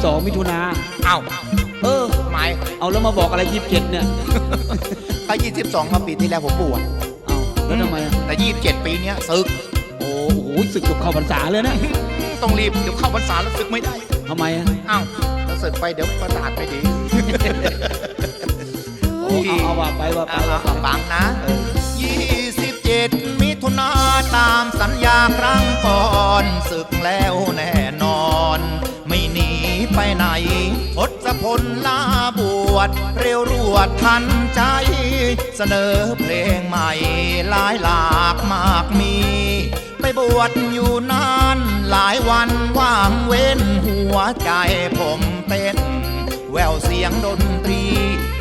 12 มิถุนาเอ้าเออหมายเอาแล้วมาบอกอะไร 27 เนี่ย ถ้า22มาปีที่แล้วผมบวชเอ้าแล้วทำไมอะแต่ 27 ปีเนี้ยศึก โอ้โหศึกกับเข้าพรรษาเลยนะต้องรีบเดี๋ยวเข้าพรรษาแล้วศึกไม่ได้ ทำไมอะอ้าวถ้าศึกไปเดี๋ยวประสาทไม่ดีโอ้เอาเอว่าปว่าไปว่าไปฟังนะ 27 มิถุนาตามสัญญาครั้งก่อนศึกแล้วแน่ ทศพลลาบวชเร็วรวดทันใจ เสนอเพลงใหม่หลายหลากมากมี ไปบวชอยู่นานหลายวันว่างเว้นหัวใจผมเต้น แววเสียงดนตรี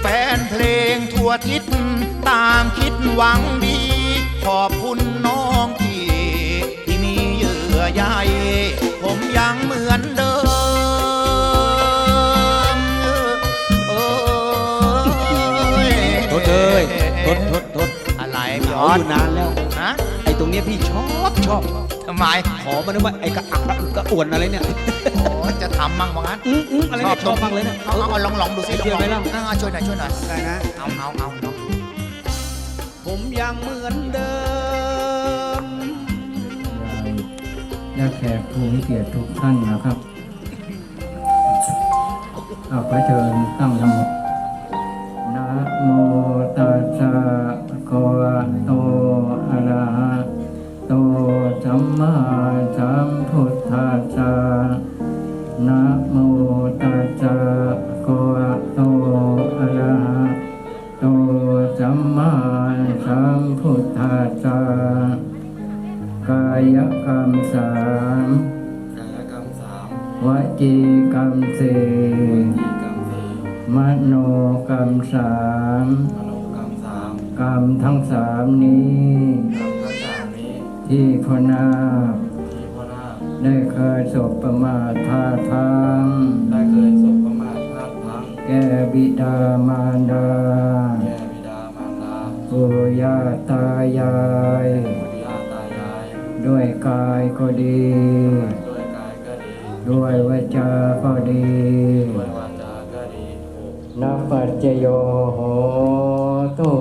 แฟนเพลงทั่วทิศต่างคิดหวังดี ขอบคุณน้องที่ที่มีเยื่อใยผมยังเหมือนเดิม พี่งาอออสยู่นานแล้วฮะไอ้ตรงเนี้ยพี่ชอบชอบทำไมขอมาได้ว่าไอ้กระอักกระอึกกระอ่วนอะไรเนี่ยโอ้จะทำมั่งว่างั้นอืมอืมอะไรเนี่ยชอบมากเลยนะเอาเอาเอาลองลองดูสิเทียบไหมล่ะอ่าช่วยหน่อยช่วยหน่อยได้นะเอาเอาเอาเอาผมยังเหมือนเดิมและแขกผู้มีเกียรติทุกท่านนะครับเอาขอเชิญตั้งนโมนะโมตัสสะภะคะาทพาดพลังได้เคยสบประมาทพลาดพลั้งแก่บิดามารดาแก่บิดามารดาปู่ย่าตายายปู่ย่าตายาย ด้วยกายก็ดี ด้วยกายก็ดี ด้วยวาจาก็ดี ด้วยวาจาก็ดีนับปัจจโยโหตุ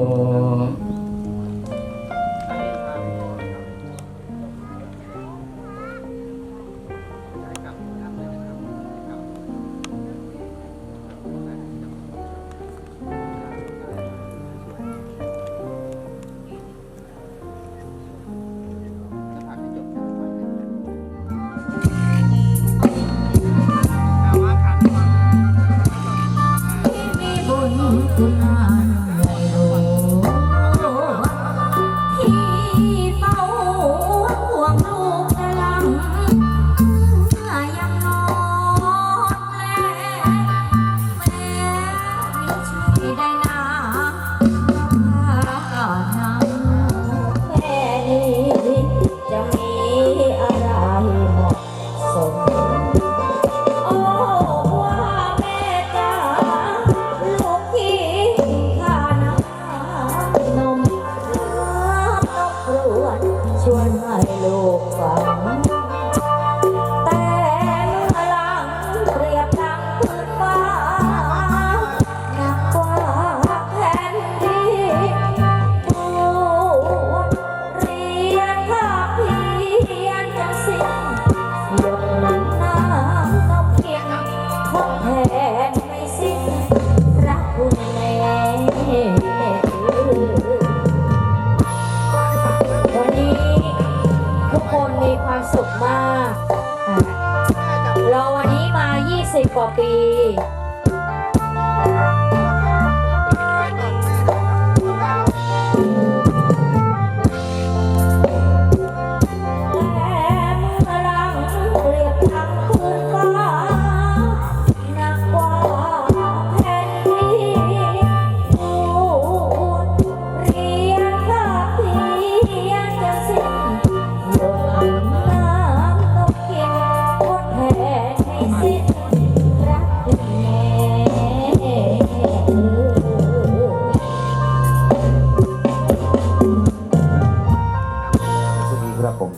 ปี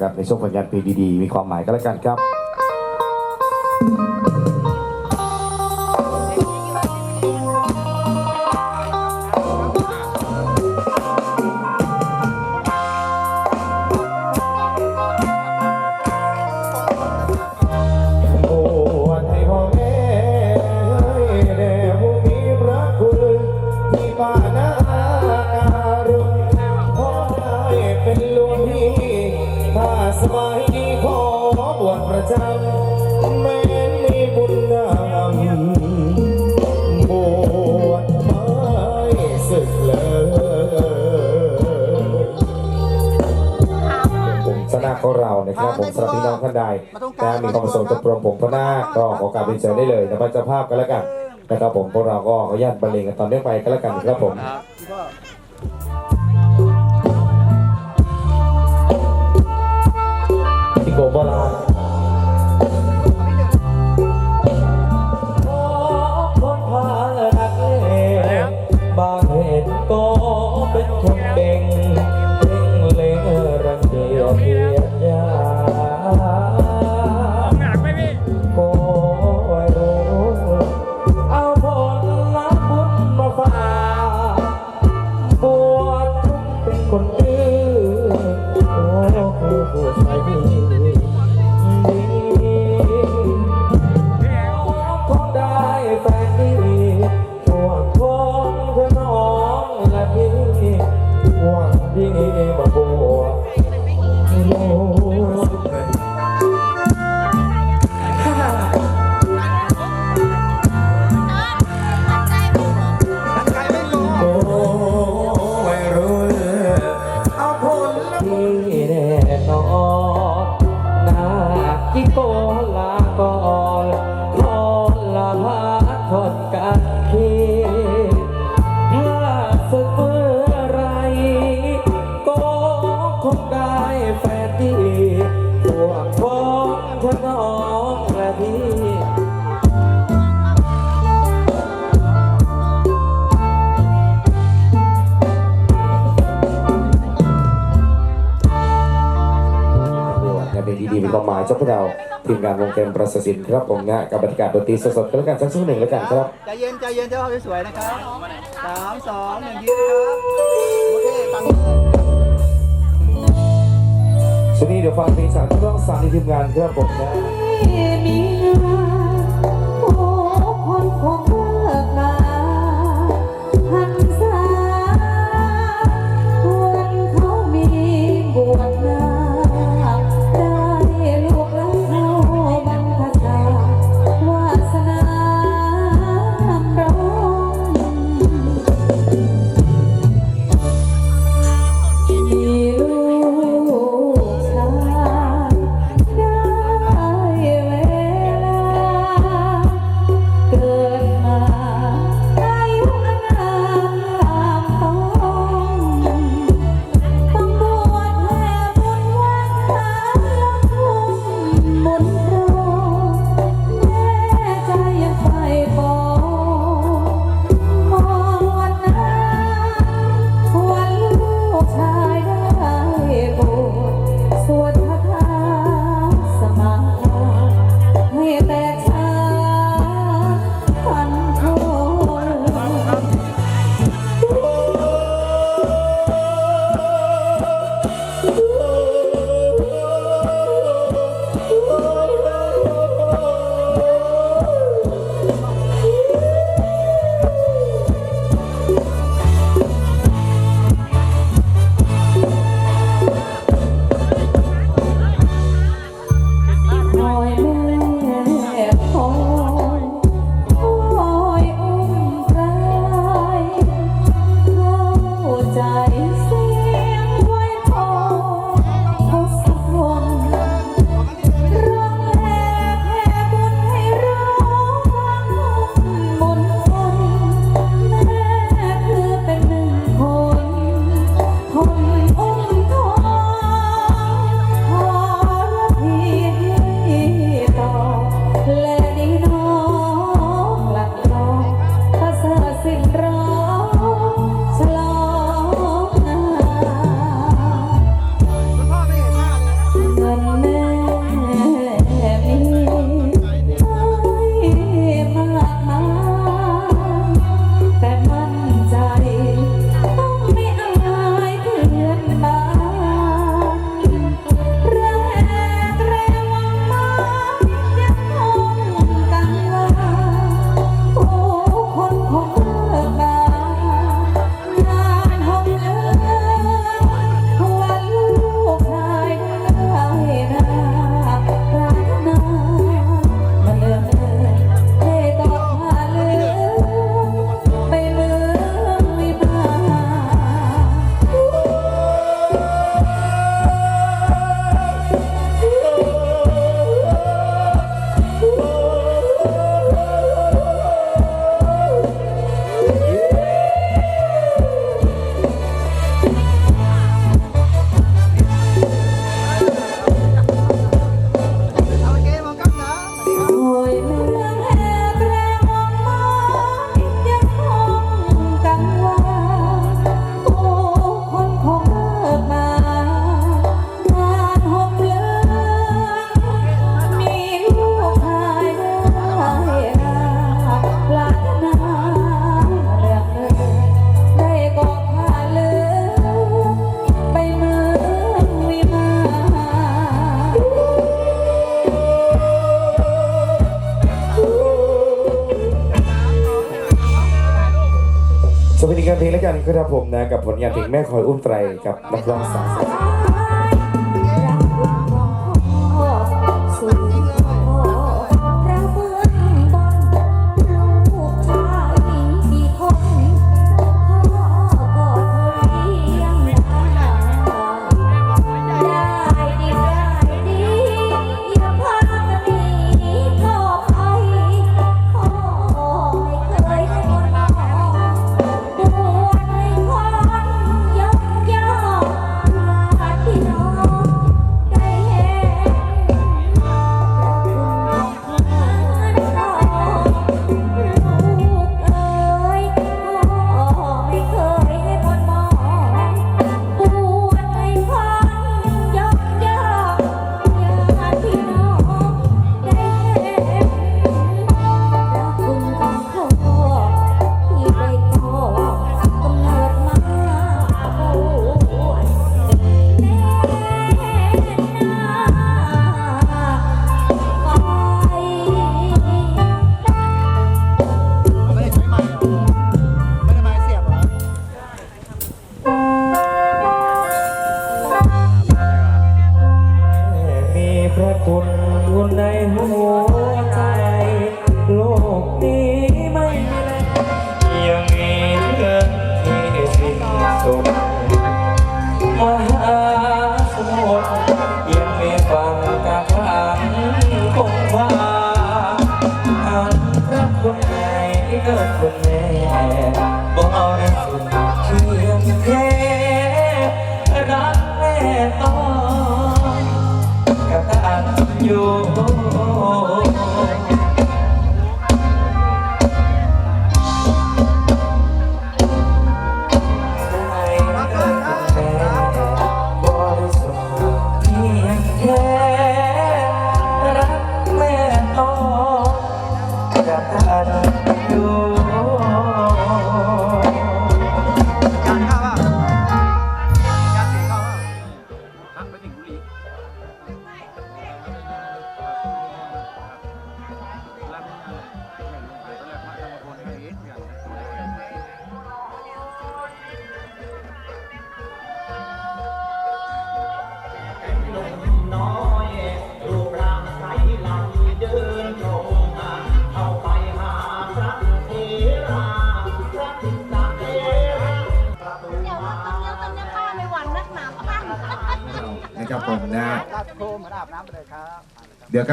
ครับในช่วงผลงานเพลงดีๆ มีความหมายก็แล้วกันครับ พี่น้องท่านใดนะมีความประสงค์จะปรมผมพระนาคก็ขอกราบเรียนเชิญได้เลยนะพระเจ้าภาพกันแล้วกันนะครับผมพวกเราก็ขออนุญาตบรรเลงกันตอนเนื่องไปกันแล้วกันครับผมที่โกโบราณ โอ้ มีความหมายเจ้าพวกเราทีมงานวงเกมประสิทธิ์ครับผมนะกับบรรยากาศดนตรีสดๆกันแล้วกันสักช่วงหนึ่งแล้วกันครับใจเย็นใจเย็นเจ้าภาพสวยๆนะครับสามสองหนึ่งยืนนะครับโอเคฟังช่วงนี้เดี๋ยวฟังเพลงจากนักร้องสาวในทีมงานครับผมนะะกับผลงานเพลงแม่คอยอุ้มไตรกับนักร้องสาว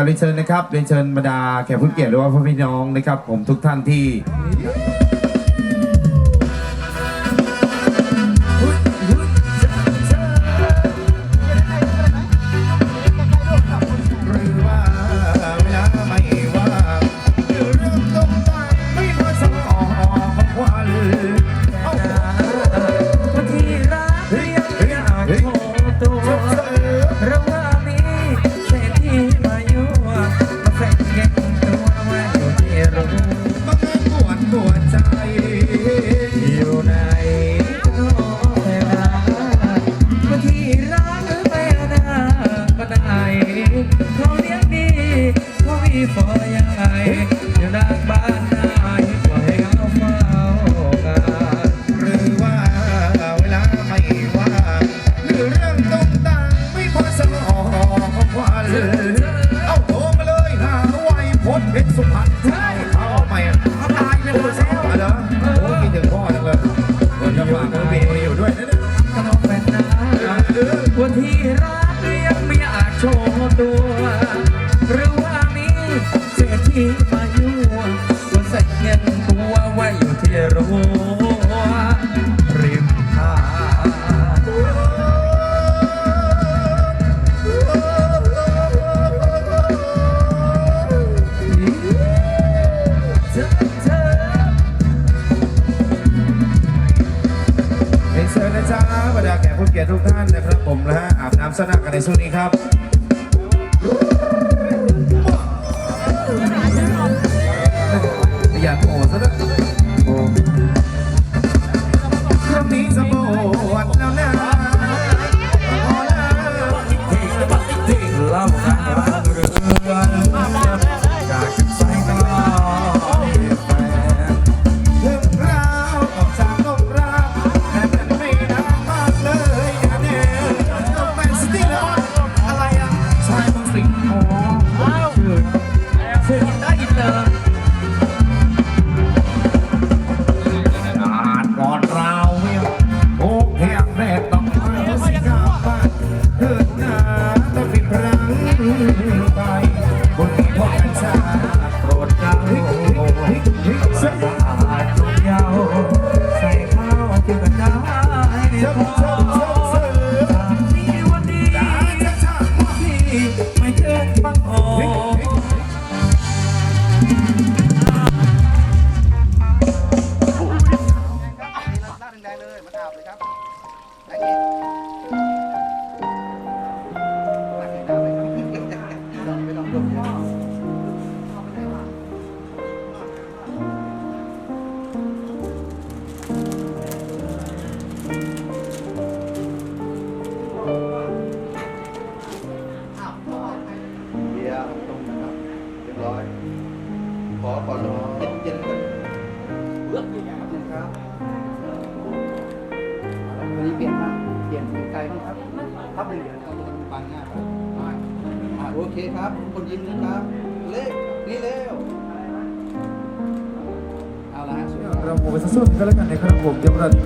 เรียนเชิญนะครับเรียนเชิญบรรดาแขกผู้เกียรติหรือว่าพ่อพี่น้องนะครับ ผมทุกท่านที่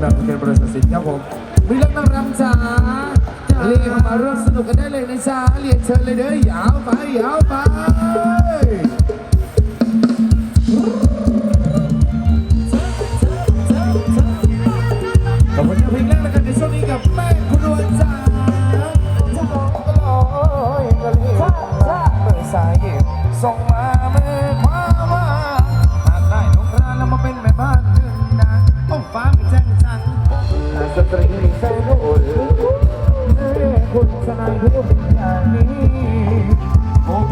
รำเป็นบริษัทสินครับผมมีรื่นักรำจ้าเรียกมาร่วมสนุกกันได้เลยในซาเรียนเชิญเลยเด้อยาวไปยาวไปขอบคุณเพลงแรกแล้กันในช่นกับแม่ครัวจ้าจ้าลอยกะลีจ้าจ้าเมื่สายส่งมา ตรีสรุลคุณสนายพูดอย่างนี้ผม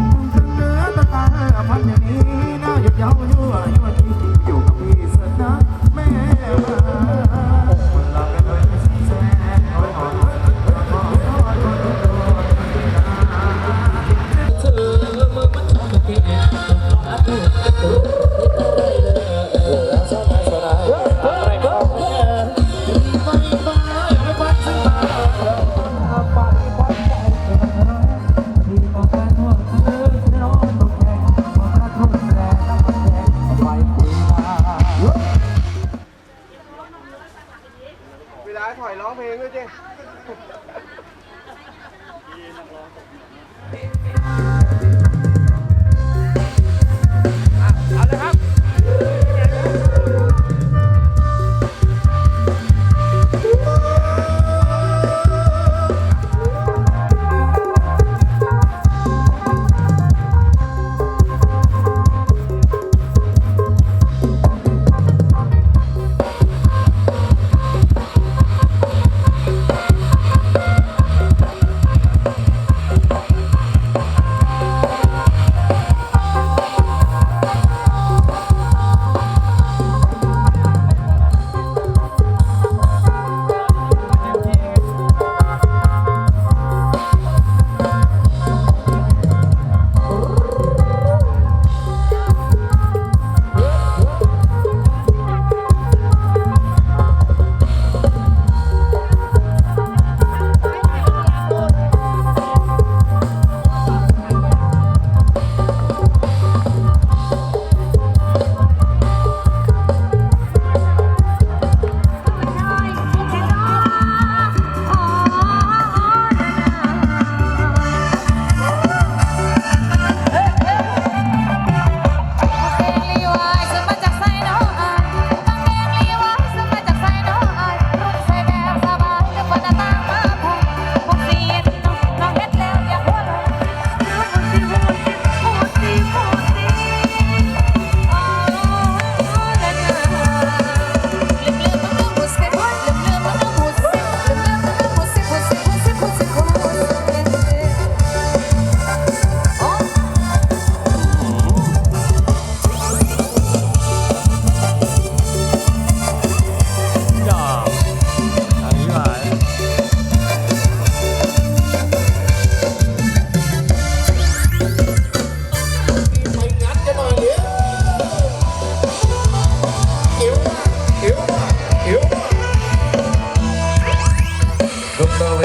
เนื้อตาตาพันอย่างนี้น่าหยุดยาวยั่วยั่วที่อยู่กับพี่สนะแม่เธอเมื่อมันชอบเกลียด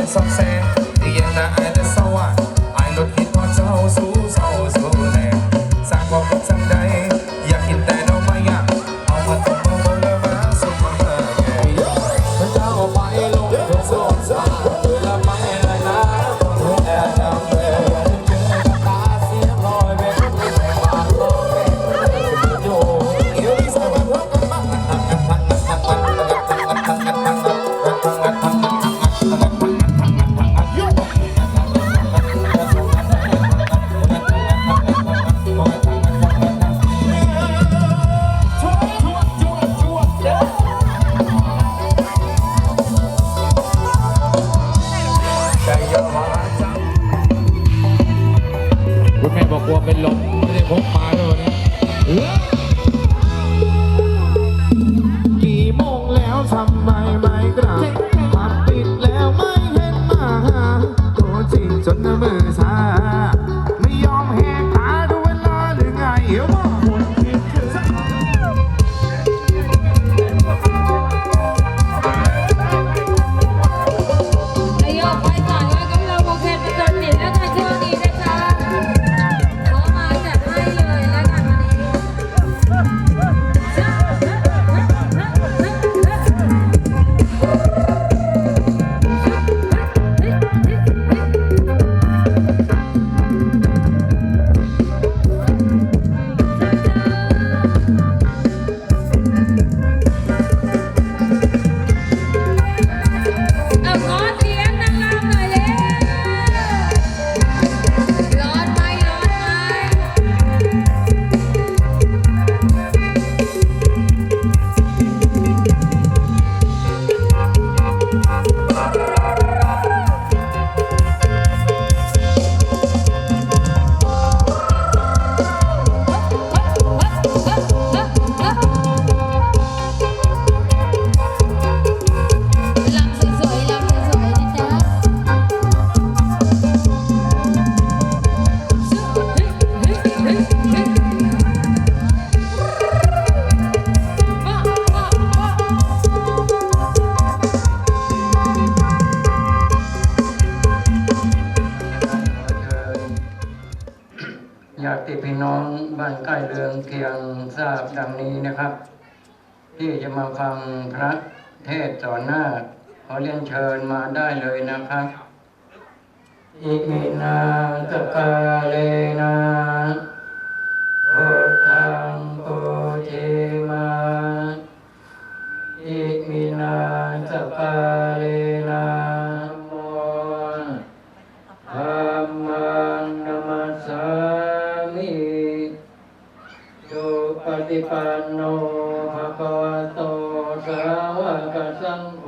That's what I'm saying. รืองเคียงทราบดังนี้นะครับ ที่จะมาฟังพระเทศน์ต่อหน้าขอเรียนเชิญมาได้เลยนะครับอิมินาสกาเลนะพุทธังปูเชมาอิมินาสกาเล ฏิปันโนภะคะวะโตสาวกสังโฆ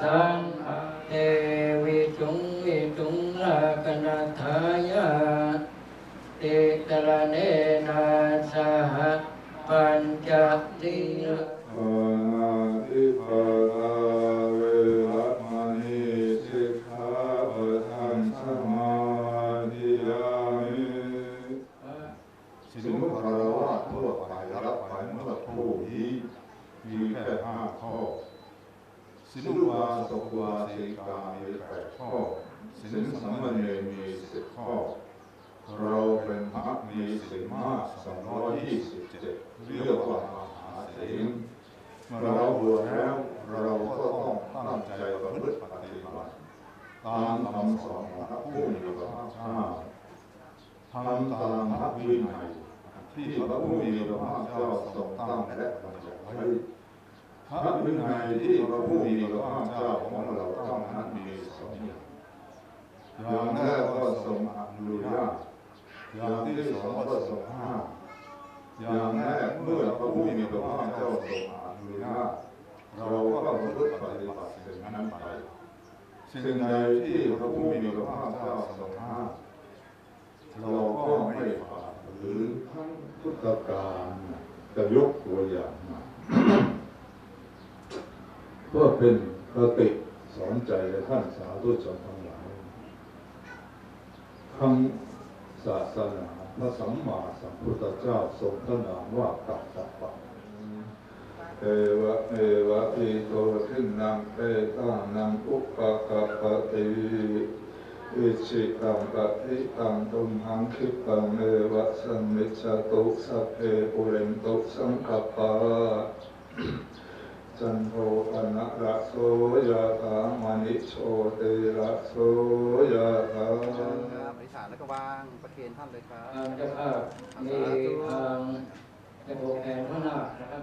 สังฆเทวิจุงวิจุงลากนัทายาติตระเนนาสหปัญจทินะปานาติปาตาเวระมณีสิกขาปะทังสมาธิยามิสินคารวะทั่วไปรับไปเมื่อผู้นี้มีแค่ห้าข้อ สินอุบาสกอุบาสิกามีแปดข้อ สินสามเณรมีสิบข้อ เราเป็นพระมีสินมากสองร้อยยี่สิบเจ็ดเรียกว่ามหาศีล เมื่อเราบวชแล้วเราก็ต้องตั้งใจประพฤติปฏิบัติตามคำสอนของพระผู้มีพระภาคเจ้าทำตามพระวินัยที่พระผู้มีพระภาคเจ้าทรงตั้งและบัญญัติไว้พระวินัยที่พระผู้มีพระภาคเจ้าของเราตั้งนั้นมีสองอย่างอย่างแรกก็ทรงอนุญาตอย่างที่สองก็ทรงห้าม อย่างแรกเมื่อพระผู้มีพระภาคเจ้าทรงอนุญาเราก็ประพฤติปฏิบัติสิ่งนั้นไปสิ่งใดที่พระผู้มีพระภาคเจ้าทรงห้ามเราก็ไม่ฝ่าหรือทั้งพุทธการจะยกตัวอย่างมาเพื่อเป็นคติสอนใจท่านสาธุชนทั้งหลายทั้งศาสนาพระสัมมาสัมพุทธเจ้าทรงพระนามว่ากัสสปะ เอวะเอวะอิโตทินังเอตังนังอุปกะปะติอิชิตังปะทิตังตุมหังคิปังเอวะสัมมิจจตุสัพเพปุเรนตุสังคปาจันโทปนะระโสยะถามณิโชติระโสยะถาอธิษฐานแล้วก็วางประเคนท่านเลยครับทางเจ้าภาพมีทางในโบแอนข้าน้านะครับ